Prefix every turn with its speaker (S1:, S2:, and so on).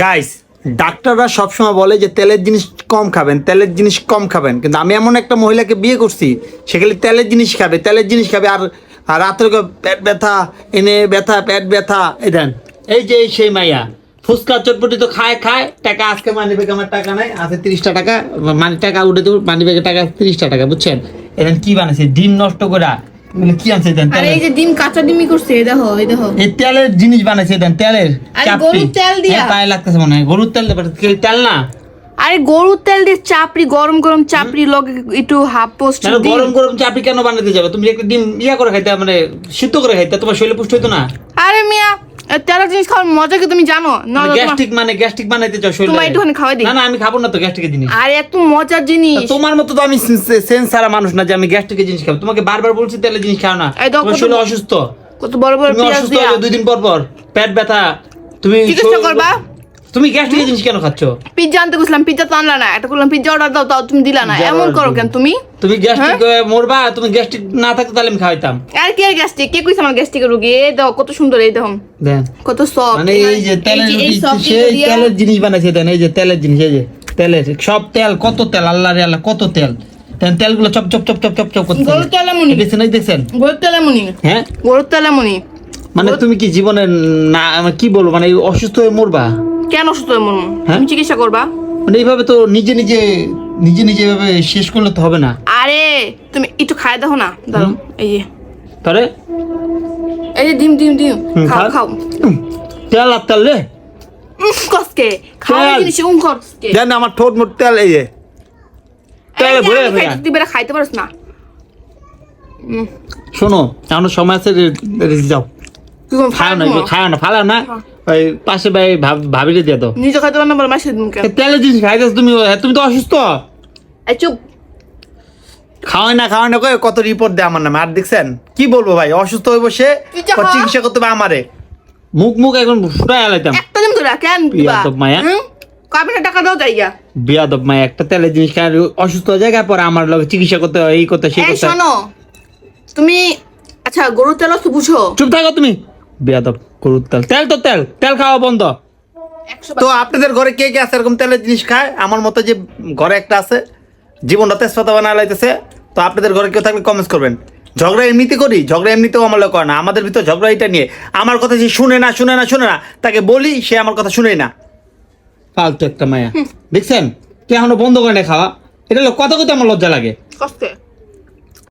S1: Guys ডাক্তাররা সবসময় বলে যে তেলের জিনিস কম খাবেন, তেলের জিনিস কম খাবেন। কিন্তু আমি এমন একটা মহিলাকে বিয়ে করছি, সে খালি তেলের জিনিস খাবে, তেলের জিনিস খাবে, আর রাত্রে পেট ব্যথা, এনে ব্যথা, পেট ব্যথা। এই দেন, এই যে সেই মাইয়া, ফুচকা চটপটি তো খায় খায়, টাকা আজকে মানি ব্যাগে আমার টাকা নাই, আছে তিরিশটা টাকা মানি টাকা উঠে দেবো মানি ব্যাগে টাকা তিরিশটা টাকা, বুঝছেন? এখানে কি বানাইছে, ডিম নষ্ট করে এগুলো কি আনছে দেন?
S2: আরে এই যে ডিম কাঁচা ডিমই করছে এই দেখো এই দেখো।
S1: এই তেলের জিনিস বানাইছে দেন তেলের
S2: আরে গরুর তেল দিয়া।
S1: হ্যাঁ, পায়ে লাগতেছে মনে হয়। গরুর তেল কি তেল না?
S2: আরে গরুর তেল দিয়ে চাপড়ি গরম গরম চাপড়ি লগে একটু হাফ পোস্ট
S1: কেন গরম গরম চাপড়ি কেন বানাতে যাবে? তুমি একটা ডিম ইয়া করে খাইতে মানে সিদ্ধ করে খাইতে তোমার শরীরে পুষ্ট হইতো না?
S2: আরে মিয়া তেলের জিনিস খাওয়ার মজা কি তুমি জানো? না
S1: গ্যাস্ট্রিক মানে গ্যাস্ট্রিক বানাইতে চাও শরীরে।
S2: তুমি একটুখানি খাওয়াই দিই।
S1: না না আমি খাব না তো গ্যাস্ট্রিকের জিনিস।
S2: আরে এত মজার জিনিস।
S1: তোমার মতো তো আমি সেন্স সারা মানুষ না যে আমি গ্যাস্ট্রিকের জিনিস খাব। তোমাকে বারবার বলছি তেলের জিনিস খাও না। তোমার শরীর অসুস্থ।
S2: কত বড় বড় পেঁয়াজ দিয়া।
S1: দুই দিন পর পর পেট ব্যথা। তুমি
S2: চিকিৎসা করবা?
S1: তুমি গ্যাস গ্যাস্ট্রিকের জিনিস কেন খাচ্ছ?
S2: পিজ্জা আনতে গেছিলাম পিজ্জা তো আনলা না এটা করলাম পিজ্জা অর্ডার দাও তাও তুমি দিলা না এমন করো কেন তুমি?
S1: তুমি গ্যাস্ট্রিক মরবা তুমি গ্যাস্ট্রিক না থাকতে তাহলে আমি খাইতাম
S2: আর কি আর গ্যাস্ট্রিক? কে কইছে আমার গ্যাস্ট্রিকের রোগী? এই দেখো কত সুন্দর এই দেখো।
S1: দেন।
S2: কত সফট
S1: মানে এই যে তেলের রুটি সেই তেলের জিনিস বানাইছে দেন এই যে তেলের জিনিস এই যে তেলের সব তেল কত তেল আল্লাহ রে আল্লাহ কত তেল। তেল তেলগুলো chop chop chop chop chop chop করতে
S2: গরুর তেল এমনই
S1: দেখছেন দেখছেন?
S2: গরুর তেল এমনই
S1: হ্যাঁ?
S2: গরুর তেল এমনই
S1: মানে তুমি কি জীবনে না মানে কি বলব মানে অসুস্থ হয়ে মরবা?
S2: কেন অসুস্থ এমন
S1: হ্যাঁ?
S2: তুমি চিকিৎসা করবা?
S1: মানে এইভাবে তো নিজে নিজে নিজে নিজে এভাবে শেষ করলে তো হবে না।
S2: আরে তুমি একটু খাই দেখো না। দাঁড়াও এই যে।
S1: তাহলে?
S2: এই যে ডিম ডিম ডিম।
S1: হুম,
S2: খাও
S1: খা।
S2: খাও।
S1: উম, তেল আর তেল রে
S2: উম, কসকে? খাও
S1: তেল।
S2: জিনিস উম কসকে?
S1: দেন আমার ঠোঁট মোট তেল এই যে। তেলে ভরে আছে।
S2: তুই বেটা খাইতে পারিস না।
S1: শোনো এখনও সময় আছে রে- রে- যাও।
S2: কি করব,
S1: খাও না। এগুলো খাও না ফালাও না।
S2: হ্যাঁ।
S1: ওই পাশে ভাই ভাব- ভাবিরে দিয়ে দাও।
S2: নিজে খাইতে পার না বলে মাসে দিন
S1: তেলের জিনিস খাইতেছ তুমি তুমি তো অসুস্থ।
S2: এই চুপ।
S1: খাওয়াই না খাওয়াই না কয়ে কত রিপোর্ট দেয় আমার নামে আর দেখছেন? কি বলব ভাই অসুস্থ ওর
S2: খা।
S1: চিকিৎসা করতে হবে আমারে। মুখ মুখ এখন ফুটাই আলাইতাম।
S2: একটা দিন করে কেন
S1: বিয়াদব মায়া।
S2: কবে টাকা দাও যাইয়া
S1: বিয়াদব মায় একটা তেলের জিনিস আর অসুস্থ হয়ে যায় পরে আমার লোক চিকিৎসা করতে হয় এই করতে সেই করতে
S2: শোনো তুমি আচ্ছা গরুর তেল তো বুঝো?
S1: চুপ থাকো তুমি। বিয়াদব গরুর তেল তেল তো তেল তেল খাওয়া বন্ধ। তো আপনাদের ঘরে কে কে আছে এরকম তেলের জিনিস খায়? আমার মতো যে ঘরে একটা আছে জীবনটা তেজপাতা বানা লাইতেছে তো আপনাদের ঘরে কেউ থাকলে কমেন্টস করবেন। ঝগড়া এমনিতে করি ঝগড়া এমনিতেও আমার লোক করে না। আমাদের ভিতর ঝগড়া এটা নিয়ে। আমার কথা যে শুনে না শুনে না শুনে না তাকে বলি সে আমার কথা শুনেই না। ফালতু একটা মায়া। দেখছেন? কে এখনও বন্ধ করে না খাওয়া? এটা হলো কথা কথা আমার লজ্জা লাগে।
S2: কষ্টে।